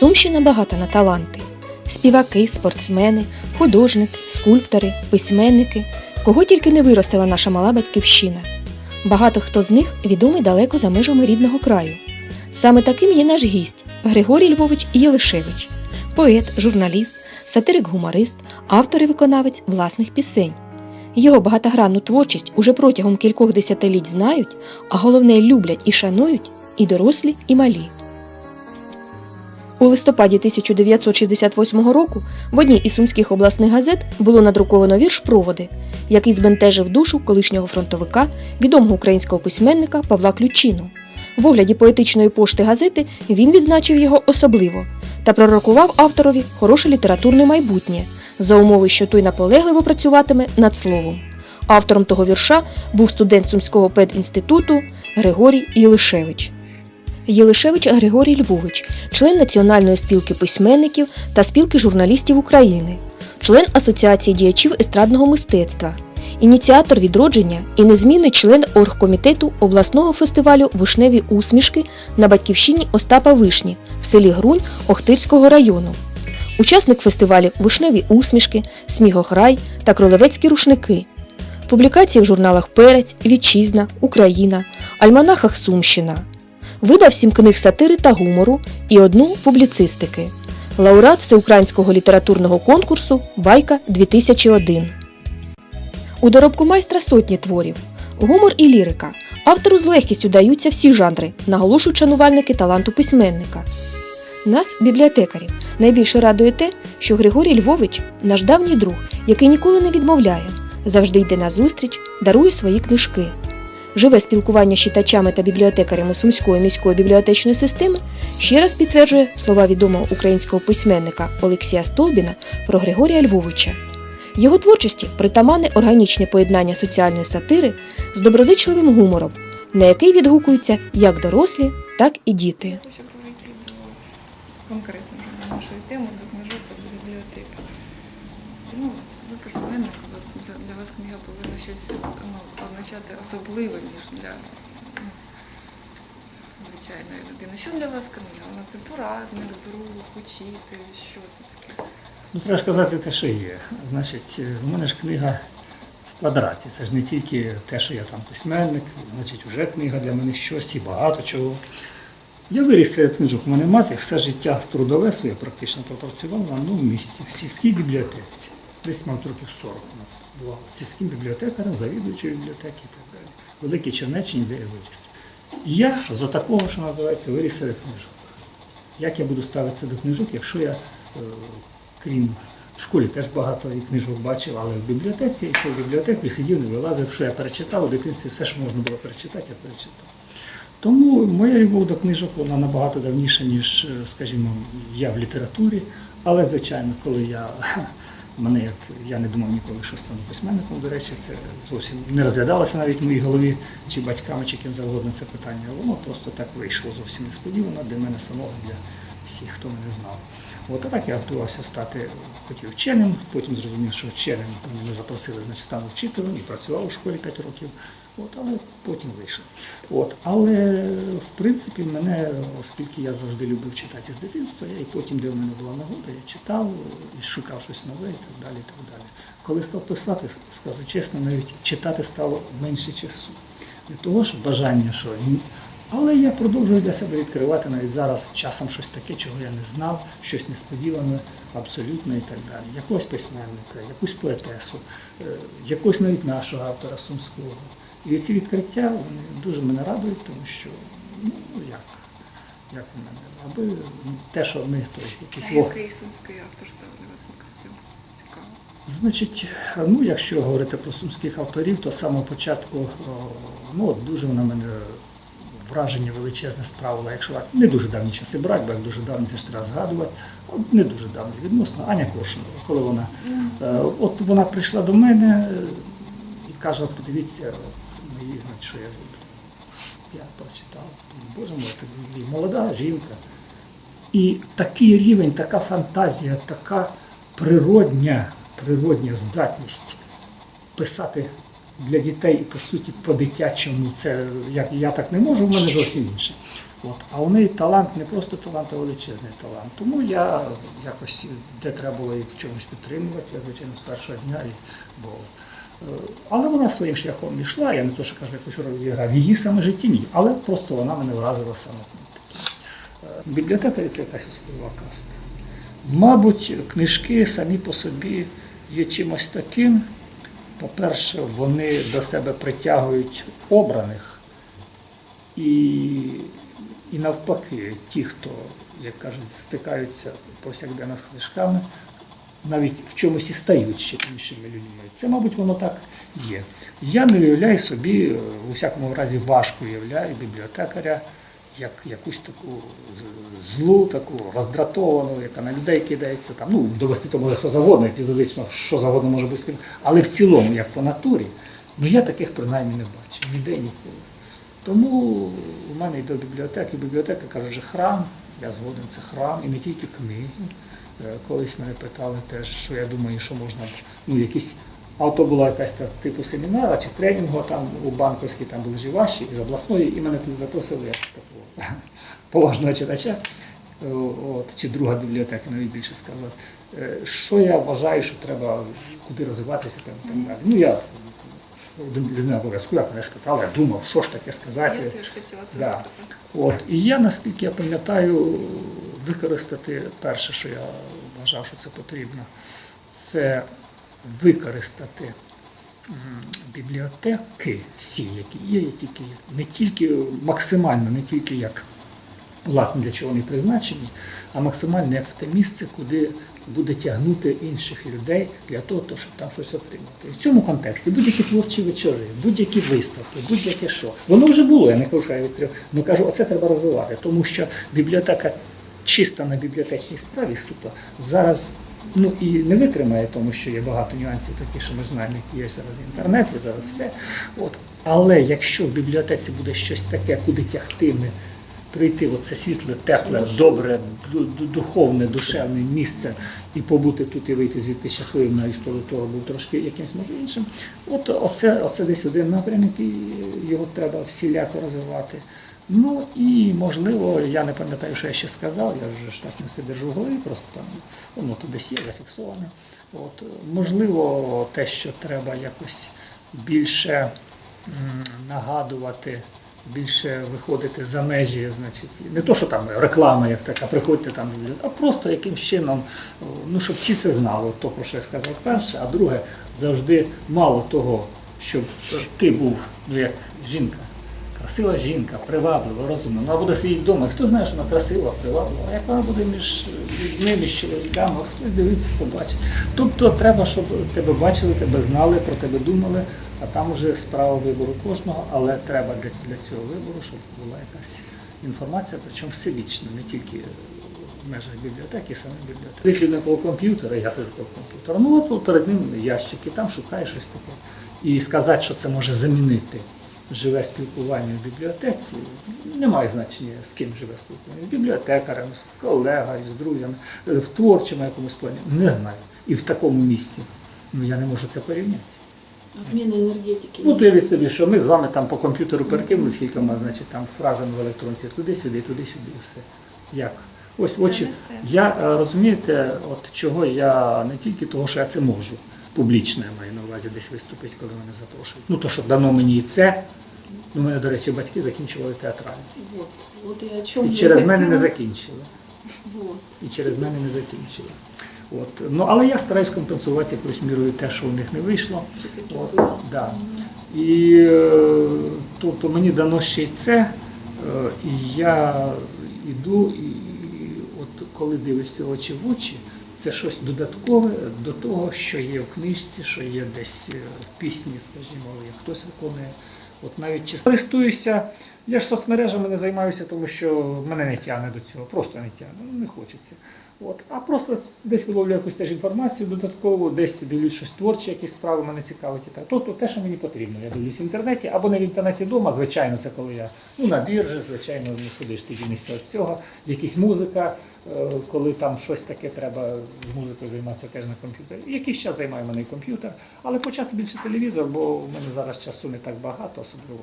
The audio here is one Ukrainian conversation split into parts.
Сумщина багата на таланти. Співаки, спортсмени, художники, скульптори, письменники, кого тільки не виростила наша мала батьківщина. Багато хто з них відомий далеко за межами рідного краю. Саме таким є наш гість Григорій Львович Єлишевич, поет, журналіст, сатирик-гуморист, автор і виконавець власних пісень. Його багатогранну творчість уже протягом кількох десятиліть знають, а головне люблять і шанують і дорослі, і малі. У листопаді 1968 року в одній із сумських обласних газет було надруковано вірш Проводи, який збентежив душу колишнього фронтовика, відомого українського письменника Павла Ключину. В огляді поетичної пошти газети він відзначив його особливо та пророкував авторові хороше літературне майбутнє за умови, що той наполегливо працюватиме над словом. Автором того вірша був студент Сумського педінституту Григорій Єлишевич. Єлишевич Григорій Львович, член Національної спілки письменників та спілки журналістів України, член Асоціації діячів естрадного мистецтва, ініціатор відродження і незмінний член оргкомітету обласного фестивалю Вишневі усмішки на батьківщині Остапа Вишні в селі Грунь Охтирського району. Учасник фестивалів Вишневі усмішки, Смігограй та Кролевецькі рушники. Публікації в журналах Перець, Вітчизна, Україна, Альманахах Сумщина. Видав сім книг сатири та гумору і одну публіцистики. Лауреат всеукраїнського літературного конкурсу Байка 2001. У доробку майстра сотні творів. Гумор і лірика. Автору з легкістю даються всі жанри, наголошують шанувальники таланту письменника. Нас, бібліотекарів, найбільше радує те, що Григорій Львович наш давній друг, який ніколи не відмовляє, завжди йде на зустріч, дарує свої книжки. Живе спілкування з читачами та бібліотекарями Сумської міської бібліотечної системи ще раз підтверджує слова відомого українського письменника Олексія Столбіна про Григорія Львовича. Його творчості притаманне органічне поєднання соціальної сатири з доброзичливим гумором, на який відгукуються як дорослі, так і діти. Конкретно нашої теми, до книжок до бібліотеки. У вас для, для вас книга повинна щось ну, означати особливе, ніж для ну, звичайної людини. Що для вас книга? Вона це порадник, друг, учитель, що це таке? Ну, треба ж казати те, що є. Значить, е, у мене ж книга в квадраті. Це ж не тільки те, що я там письменник, значить, вже книга для мене щось і багато чого. Я виріс серед книжок. У мене мати все життя трудове своє практично пропрацювала ну, в місті, в сільській бібліотеці. Десь мав років 40 вона була сільським бібліотекарем, завідуючою бібліотеки і так далі. В Великій Чернеччині, де я виріс. І я з такого, що називається, виріс серед книжок. Як я буду ставитися до книжок, якщо я, е, крім в школі теж багато і книжок бачив, але в бібліотеці, я йшов в бібліотеку і сидів, не вилазив, що я перечитав у дитинстві, все, що можна було перечитати, я перечитав. Тому моя любов до книжок вона набагато давніша, ніж, е, скажімо, я в літературі. Але, звичайно, коли я мене як я не думав ніколи, що стану письменником, до речі, це зовсім не розглядалося навіть в моїй голові, чи батьками, чи ким завгодно це питання. Воно просто так вийшло зовсім несподівано для мене самого, для всіх, хто мене знав. От а так я готувався стати, хотів вченим, потім зрозумів, що вченим мене запросили, значить стану вчителем і працював у школі 5 років. От, але потім вийшло. От, але в принципі мене, оскільки я завжди любив читати з дитинства, я і потім, де в мене була нагода, я читав і шукав щось нове і так далі. І так далі. Коли став писати, скажу чесно, навіть читати стало менше часу. Не того, що бажання, що. Але я продовжую для себе відкривати навіть зараз часом щось таке, чого я не знав, щось несподіване, абсолютно і так далі. Якогось письменника, якусь поетесу, е, якогось навіть нашого автора Сумського. І ці відкриття вони дуже мене радують, тому що ну як, як у мене, аби те, що ми той якийсь А який сумський автор став для вас відкриттям? Цікаво. Значить, ну якщо говорити про сумських авторів, то з самого початку ну, от дуже на мене враження величезне справила. Якщо так, не дуже давні часи брати, бо як дуже давні це ж треба згадувати. От не дуже давні відносно Аня Коршунова, коли вона е, от вона прийшла до мене каже: от подивіться, мої, значить, що я люблю. Я прочитав, думаю, боже мой, ти молода жінка. І такий рівень, така фантазія, така природня, природня здатність писати для дітей і по суті по-дитячому. Це як я так не можу, в мене зовсім інше. От, а у неї талант не просто талант, а величезний талант. Тому я якось де треба було її в чомусь підтримувати, я звичайно з першого дня. І, бо, але вона своїм шляхом йшла, я не то, що кажу, якусь роль відіграв в її саме житті, ні. Але просто вона мене вразила саме. Е, Бібліотекарі це якась особлива каста. Мабуть, книжки самі по собі є чимось таким. По-перше, вони до себе притягують обраних, і, і навпаки, ті, хто, як кажуть, стикаються повсякденно з книжками, навіть в чомусь і стають ще іншими людьми. Це, мабуть, воно так є. Я не уявляю собі, е, у всякому разі, важко уявляю бібліотекаря як якусь таку злу, таку роздратовану, яка на людей кидається. Там, ну, довести то може хто завгодно, епізодично, що завгодно може бути. Але в цілому, як по натурі, ну я таких принаймні не бачив, ніде ніколи. Тому у мене і до бібліотеки. Бібліотека каже, що храм, я згоден, це храм, і не тільки книги. Е, Колись мене питали теж, що я думаю, що можна, ну, якісь. А то була якась та- типу семінара чи тренінгу там у банковській, там були ж і ваші, і з обласної, і мене тут запросили як такого поважного читача, е, от, чи друга бібліотека, навіть більше сказати. Е, Що я вважаю, що треба куди розвиватися там, так далі. Ну, я людина обов'язково, мене спитали, я думав, що ж таке сказати. Я теж хотіла це Да. запитати. От. І я, наскільки я пам'ятаю, використати перше, що я вважав, що це потрібно, це використати бібліотеки, всі, які є, які є, не тільки максимально, не тільки як власне для чого вони призначені, а максимально як в те місце, куди буде тягнути інших людей для того, щоб там щось отримати. І в цьому контексті будь-які творчі вечори, будь-які виставки, будь-яке що. Воно вже було, я не кажу, що я відкрив. Ну кажу, оце треба розвивати, тому що бібліотека чисто на бібліотечній справі суто зараз. Ну і не витримає, тому що є багато нюансів, такі, що ми знаємо, які є зараз інтернет, і зараз все. От. Але якщо в бібліотеці буде щось таке, куди тягтиме прийти в це світле, тепле, добре, ду- ду- духовне, душевне місце і побути тут і вийти звідти щасливим, навіть хто того був трошки якимось може іншим. От оце, оце десь один напрямок, і його треба всіляко розвивати. Ну і можливо, я не пам'ятаю, що я ще сказав, я вже ж так не все держу в голові, просто там воно тут десь є зафіксоване. От, можливо, те, що треба якось більше нагадувати, більше виходити за межі, значить, не то, що там реклама, як така, приходьте там, а просто якимсь чином, ну, щоб всі це знали, то, про що я сказав перше, а друге, завжди мало того, щоб ти був, ну як жінка. Красива жінка, приваблива, розумна. Вона буде сидіти вдома. Хто знає, що вона красива, приваблива. А як вона буде між людьми, між чоловіками, от хтось дивиться, побачить. Тобто треба, щоб тебе бачили, тебе знали, про тебе думали, а там вже справа вибору кожного, але треба для, для цього вибору, щоб була якась інформація, причому всебічна, не тільки в межах бібліотеки, саме бібліотеки. Людина коло комп'ютера, я сиджу коло комп'ютера, ну от перед ним ящики, там шукає щось таке. І сказати, що це може замінити живе спілкування в бібліотеці, немає значення, з ким живе спілкування. З бібліотекарем, з колегою, з друзями, е, в творчому якомусь плані. Не знаю. І в такому місці. Ну я не можу це порівняти. Обмін енергетики. Ну, то уявіть собі, що ми з вами там по комп'ютеру перекинули кількома, значить, там фразами в електронці туди-сюди, туди-сюди, все. Як? Ось очі. Я е, розумієте, от чого я не тільки того, що я це можу. Публічно я маю на увазі десь виступити, коли мене запрошують. Ну то, що дано мені і це. Ну, мене, до речі, батьки закінчували театральні. Вот. Вот я чем І через мене не закінчили. Вот. І через мене не закінчили. От. Ну, але я стараюсь компенсувати якоюсь мірою те, що у них не вийшло. От, да. І тобто мені дано ще й це, е, і я йду, і от коли дивишся очі в очі, це щось додаткове до того, що є в книжці, що є десь е, в пісні, скажімо, як хтось виконує. От навіть чи користуюся, я ж соцмережами не займаюся, тому що мене не тягне до цього, просто не тягне, ну, не хочеться. От. А просто десь виловлю якусь теж інформацію додаткову, десь дивлюсь щось творче, якісь справи мене цікавить і так. Тобто те, що мені потрібно. Я дивлюсь в інтернеті або не в інтернеті вдома, звичайно, це коли я ну, на біржі, звичайно, не ходиш ти дінешся від цього. Якісь музика, е, коли там щось таке треба з музикою займатися теж на комп'ютері. Якийсь час займає мене комп'ютер, але по часу більше телевізор, бо в мене зараз часу не так багато, особливо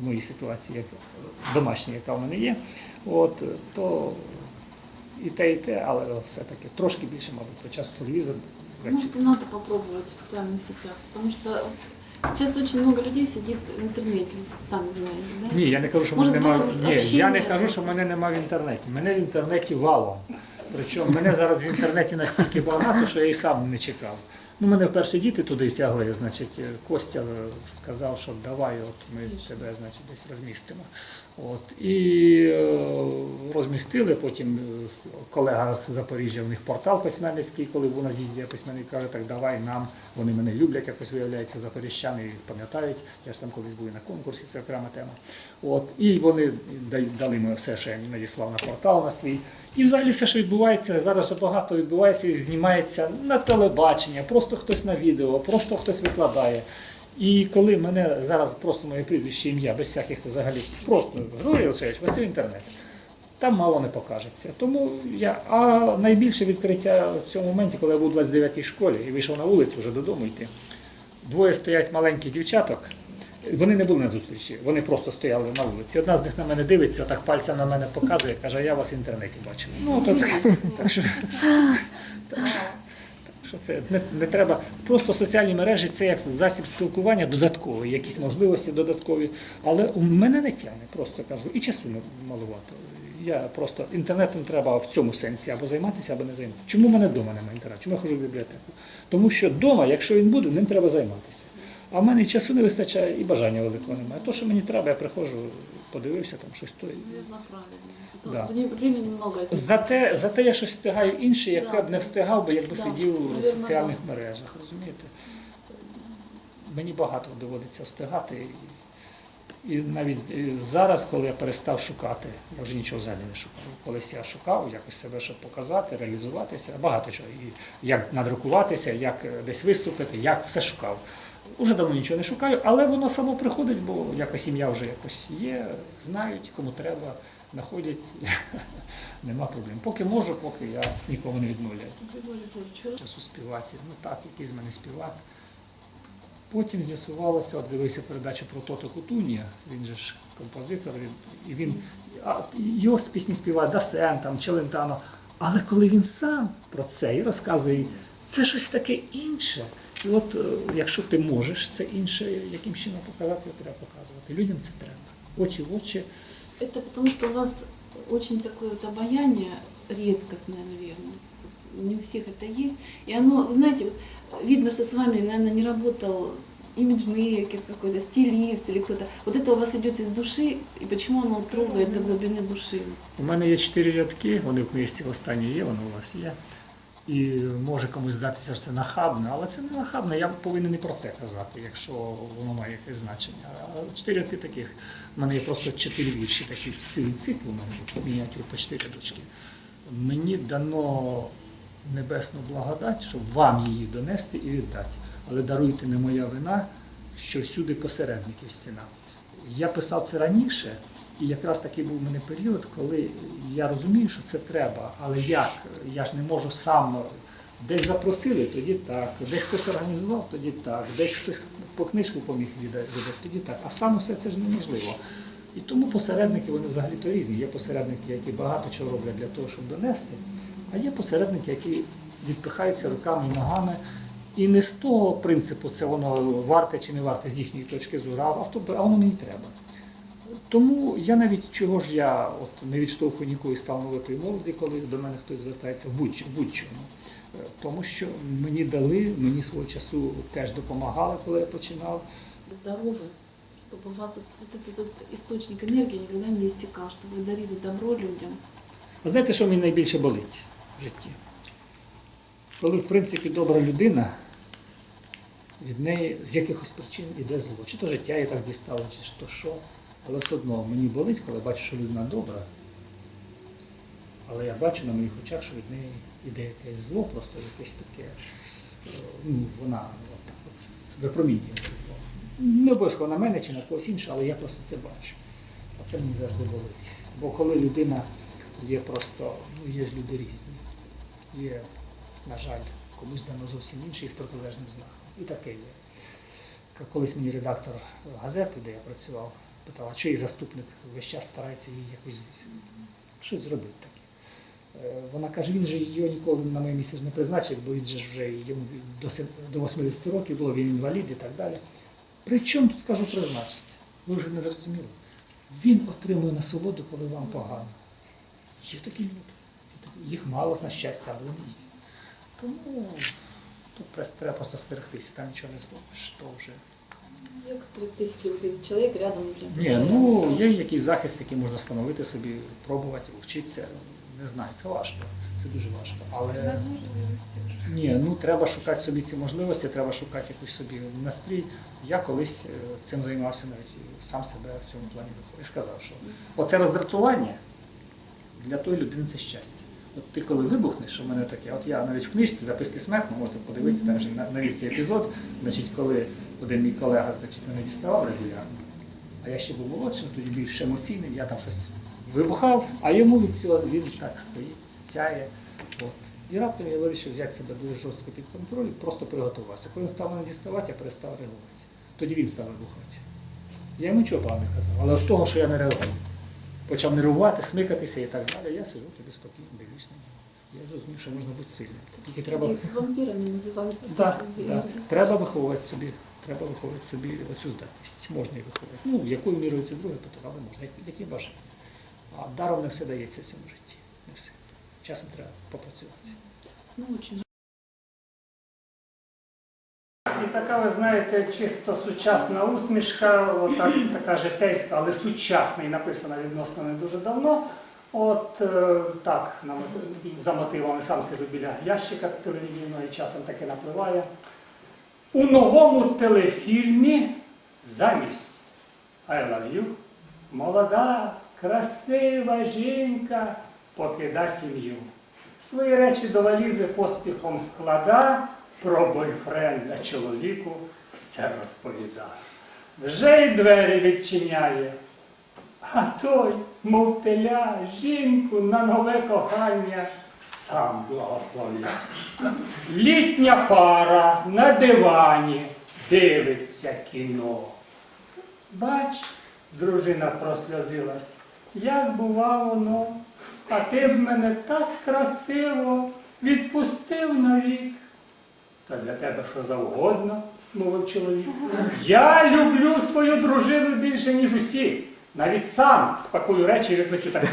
в моїй ситуації, як домашній, яка в мене є, от, то і те, і те, але все-таки трошки більше, мабуть, по часу телевізор. Может, треба надо попробовать в социальных сетях, потому что сейчас очень много людей сидит в интернете, самі сами знаете, да? Ні, я не кажу, що Може, мене немає. було Ні, я общення? не кажу, що мене немає в інтернеті. Мене в інтернеті валом. Причому мене зараз в інтернеті настільки багато, що я і сам не чекав. Ну, мене вперше діти туди тягли, значить, Костя сказав, що давай, от ми тебе, значить, десь розмістимо. От, і е, розмістили, потім е, колега з Запоріжжя, у них портал письменницький, коли був на з'їзді, письменник каже, так давай нам, вони мене люблять, якось виявляється, запоріжчани і пам'ятають, я ж там колись був і на конкурсі, це окрема тема. От, і вони дали мені все, що я надіслав на портал на свій. І взагалі все, що відбувається, зараз багато відбувається і знімається на телебачення, просто хтось на відео, просто хтось викладає. І коли мене зараз просто моє прізвище, ім'я, без всяких взагалі, просто Григорій Олексійович, вести в інтернет. Там мало не покажеться. Тому я, а найбільше відкриття в цьому моменті, коли я був у 29-й школі і вийшов на вулицю вже додому йти. Двоє стоять маленьких дівчаток. Вони не були на зустрічі, вони просто стояли на вулиці. Одна з них на мене дивиться, так пальцем на мене показує, каже, я вас в інтернеті бачив. Ну, то, так що, так що, так що це не, не треба. Просто соціальні мережі це як засіб спілкування додатковий, якісь можливості додаткові. Але у мене не тягне, просто кажу, і часу малувато. Я просто інтернетом треба в цьому сенсі або займатися, або не займатися. Чому в мене вдома немає інтернету? Чому я ходжу в бібліотеку? Тому що вдома, якщо він буде, ним треба займатися. А в мене і часу не вистачає, і бажання великого немає. То, що мені треба, я приходжу, подивився там щось то. Это Да. Зате, зате я щось встигаю інше, яке б не встигав би, якби сидів навірно, соціальних мережах. Розумієте? Мені багато доводиться встигати. І, навіть е, зараз, коли я перестав шукати, я вже нічого взагалі не шукаю. Колись я шукав якось себе, щоб показати, реалізуватися, багато чого. І як надрукуватися, як е, десь виступити, як все шукав. Уже давно нічого не шукаю, але воно само приходить, бо якось ім'я вже якось є, знають, кому треба, знаходять. Нема проблем. Поки можу, поки я нікому не відмовляю. Часу співати. Ну так, який з мене співак. Потім з'ясувалося, от дивився передачу про Тото Кутунія, він же ж композитор, він, і він а, його з пісні співає Дасен, там, Челентано. Але коли він сам про це і розказує, це щось таке інше. І от е, якщо ти можеш це інше яким чином показати, його треба показувати. Людям це треба. Очі в очі. Это потому что у вас очень такое вот обаяние редкостное, наверное. Вот Не у всех это есть. И оно, вы знаете, вот видно, что с вами, наверное, не работал имиджмейкер какой-то, стилист или кто-то. Вот это у вас идет из души, и почему оно трогает до глубины души? У мене є чотири рядки, вони в книжці останні є, воно у вас є. І може комусь здатися, що це нахабне, але це не нахабне, я повинен і про це казати, якщо воно має якесь значення. А чотири рядки таких, в мене є просто чотири вірші, такі цілий цикл у мене мініатюр по чотири рядочки. Мені дано небесну благодать, щоб вам її донести і віддати. Але даруйте не моя вина, що всюди посередників стіна. Я писав це раніше, і якраз такий був у мене період, коли я розумію, що це треба, але як? Я ж не можу сам десь запросили, тоді так, десь хтось організував, тоді так, десь хтось по книжку поміг віддати, тоді так. А сам усе це ж неможливо. І тому посередники вони взагалі-то різні. Є посередники, які багато чого роблять для того, щоб донести, а є посередники, які відпихаються руками і ногами. І не з того принципу, це воно варте чи не варте з їхньої точки зору, а воно мені треба. Тому я навіть чого ж я от не відштовхую нікої талановитої молоді, коли до мене хтось звертається в будь- в будь-чому. Е, Тому що мені дали, мені свого часу теж допомагали, коли я починав. Здоровы, чтобы у вас вот вот этот вот источник энергии никогда не иссякал, чтобы вы дарили добро людям. Ви знаєте, що мені найбільше болить в житті? Коли, в принципі, добра людина, від неї з якихось причин іде зло. Чи то життя їй так дістало, чи то що. Але все одно мені болить, коли бачу, що людина добра. Але я бачу на моїх очах, що від неї іде якесь зло, просто якесь таке, е, ну, вона от випромінює це зло. Не обов'язково на мене чи на когось іншого, але я просто це бачу. А це мені завжди болить. Бо коли людина є просто, ну є ж люди різні. Є, на жаль, комусь дано зовсім інший з протилежним знаком. І таке є. Колись мені редактор газети, де я працював, питала, чи її заступник весь час старається їй якось щось зробити таке. Е, Вона каже, він же його ніколи на моє місце не призначив, бо він же вже йому до 80 років було, він інвалід і так далі. При чому тут кажу призначити? Ви вже не зрозуміли. Він отримує насолоду, коли вам погано. Є такі люди. Їх мало на щастя, але вони є. Тому тут треба просто стерегтися, там нічого не зробиш. То вже. Як стригтись, коли чоловік рядом вже. Ні, ну є якийсь захист, який можна встановити собі, пробувати, вчитися. Не знаю, це важко. Це дуже важко. Це Але надможливості вже. ні, ну треба шукати собі ці можливості, треба шукати якусь собі настрій. Я колись е, цим займався навіть сам себе в цьому плані виходив. Я ж казав, що оце роздратування для тої людини це щастя. От ти коли вибухнеш, що в мене таке, от я навіть в книжці записки смертно, можете подивитися, там вже на- навіть цей епізод, значить, коли один мій колега значить, мене діставав регулярно, а я ще був молодшим, тоді більш емоційним, я там щось вибухав, а йому від цього він так стоїть, сяє. От. І раптом я вирішив взяти себе дуже жорстко під контроль, і просто приготувався. Коли він став мене діставати, я перестав реагувати. Тоді він став вибухати. Я йому нічого не казав, але от того, що я не реагував. Почав нервувати, смикатися і так далі. Я сижу тобі спокійно, дивлюсь на нього. Я зрозумів, що можна бути сильним. Тільки треба вампірами називають. Да, да. Треба виховувати собі, треба виховувати собі оцю здатність. Можна і виховувати. Ну, якою мірою це друге питання, але можна, як- які бажання. А даром не все дається в цьому житті. Не все. Часом треба попрацювати. Ну, очень І така, ви знаєте, чисто сучасна усмішка, отак, така житейська, але сучасна і написана відносно не дуже давно. От е, так, на за мотивами сам сиджу біля ящика телевізійного і часом таке напливає. У новому телефільмі замість I love you молода, красива жінка покида сім'ю. Свої речі до валізи поспіхом склада, про бойфренда чоловіку все розповіда. Вже й двері відчиняє, а той, мов теля, жінку на нове кохання сам благословляє. Літня пара на дивані дивиться кіно. Бач, дружина просльозилась, як бува воно, а ти б мене так красиво відпустив навік. Та для тебе що завгодно, мовив чоловік. Я люблю свою дружину більше, ніж усі. Навіть сам спакую речі і відлечу так.